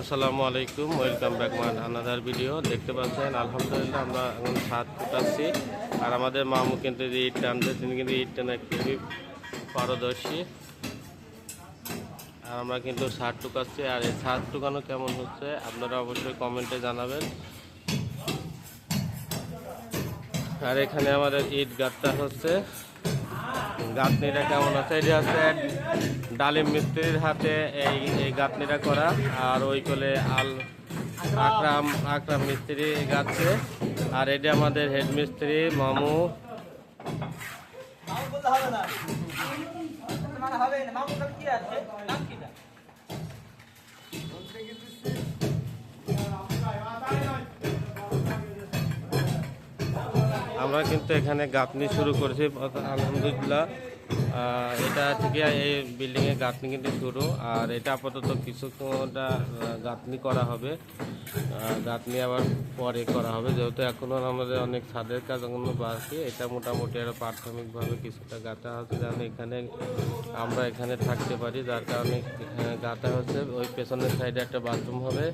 আসসালামু আলাইকুম welcome back my another video দেখতে পাচ্ছেন, আলহামদুলিল্লাহ আমরা এখন ছাদ ফুটাচ্ছি আর আমাদের মামু কিন্তু যে ইট টানছে, তিনি কিন্তু ইট টানা খুবই পারদর্শী। আর আমরা কিন্তু ছাদ টুকাচ্ছি, আর এই ছাদ টুকানো কেমন হচ্ছে, আপনারা অবশ্যই কমেন্টে জানাবেন। আর এখানে আমাদের ইট গাঁথটা হচ্ছে গাঁথনিটা কেমন আছে? এটা হচ্ছে ডালিম মিস্ত্রির হাতে এই এই গাঁথনিটা করা, আর ওই কোলে আল আকরাম আকরাম মিস্ত্রি গাচ্ছে আর এটা আমাদের হেড মিস্ত্রি, মামু। হবে না। মামু কি আছে? আমরা কিন্তু এখানে গাঁথনি শুরু করেছি আলহামদুলিল্লাহ। এটা থেকে এই বিল্ডিংয়ে গাঁথনি কিন্তু শুরু, আর এটা আপাতত কিছুটা গাঁথনি করা হবে। গাঁথনি আবার পরে করা হবে, যেহেতু এখনও আমাদের অনেক ছাদের কাজ এখনও বাকি, এটা মোটামুটি আরও প্রাথমিকভাবে কিছুটা গাঁথা হচ্ছে যেন এখানে আমরা এখানে থাকতে পারি, যার কারণে গাঁথা হচ্ছে। ওই পেছনের সাইডে একটা বাথরুম হবে।